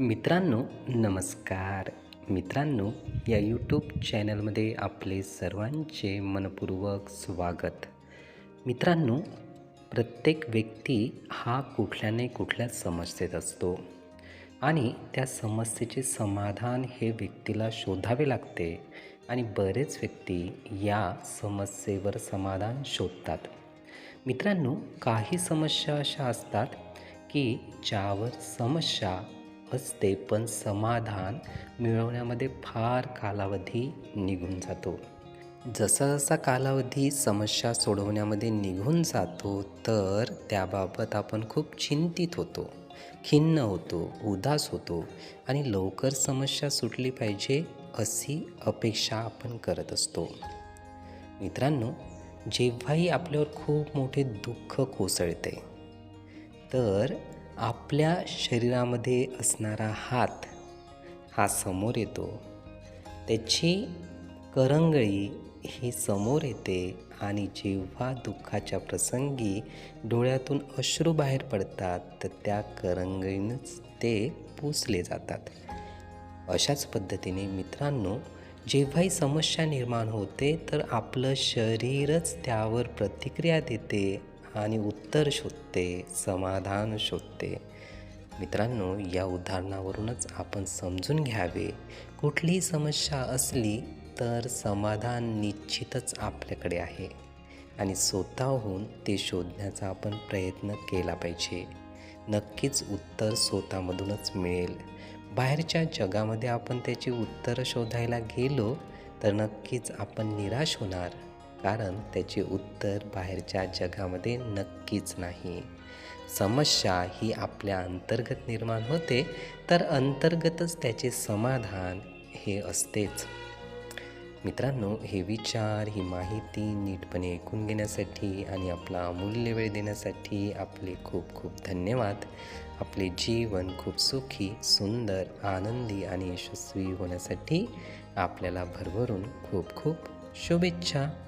मित्रांनो नमस्कार. मित्रांनो या यूट्यूब चॅनलमध्ये आपले सर्वांचे मनपूर्वक स्वागत. मित्रांनो प्रत्येक व्यक्ती हा कुठल्या नाही कुठल्या समस्येत असतो. आणि त्या समस्येचे समाधान हे व्यक्तीला शोधावे लागते आणि बरेच व्यक्ती या समस्येवर समाधान शोधतात. मित्रांनो काही समस्या अशा असतात की ज्यावर समस्या असते पण समाधान मिळवण्यामध्ये फार कालावधी निघून जातो. जसा जसा कालावधी समस्या सोडवण्यामध्ये निघून जातो तर त्याबाबत आपण खूप चिंतित होतो खिन्न होतो उदास होतो आणि लवकर समस्या सुटली पाहिजे अशी अपेक्षा आपण करत असतो. मित्रांनो जेव्हाही आपल्यावर खूप मोठे दुःख कोसळते तर आपल्या शरीरामध्ये असणारा हात हा समोर येतो. त्याची करंगळी ही समोर येते आणि जेव्हा दुःखाच्या प्रसंगी डोळ्यातून अश्रू बाहेर पडतात तर त्या करंगळीनंच ते पुसले जातात. अशाच पद्धतीने मित्रांनो जेव्हाही समस्या निर्माण होते तर आपलं शरीरच त्यावर प्रतिक्रिया देते आणि उत्तर शोधते समाधान शोधते. मित्रांनो या उदाहरणावरूनच आपण समजून घ्यावे कुठलीही समस्या असली तर समाधान निश्चितच आपल्याकडे आहे आणि स्वतःहून ते शोधण्याचा आपण प्रयत्न केला पाहिजे. नक्कीच उत्तर स्वतःमधूनच मिळेल. बाहेरच्या जगामध्ये आपण त्याची उत्तरं शोधायला गेलो तर नक्कीच आपण निराश होणार. कारण त्याचे उत्तर बाहेरच्या जगामध्ये नक्कीच नाही. समस्या ही आपल्या अंतर्गत निर्माण होते तर अंतर्गतच त्याचे समाधान हे असतेच. मित्रांनो हे विचार ही माहिती नीटपणे ऐकून घेण्यासाठी आणि आपला अमूल्य वेळ देण्यासाठी आपले खूप खूप धन्यवाद. आपले जीवन खूप सुखी सुंदर आनंदी आणि यशस्वी होण्यासाठी आपल्याला भरभरून खूप खूप शुभेच्छा.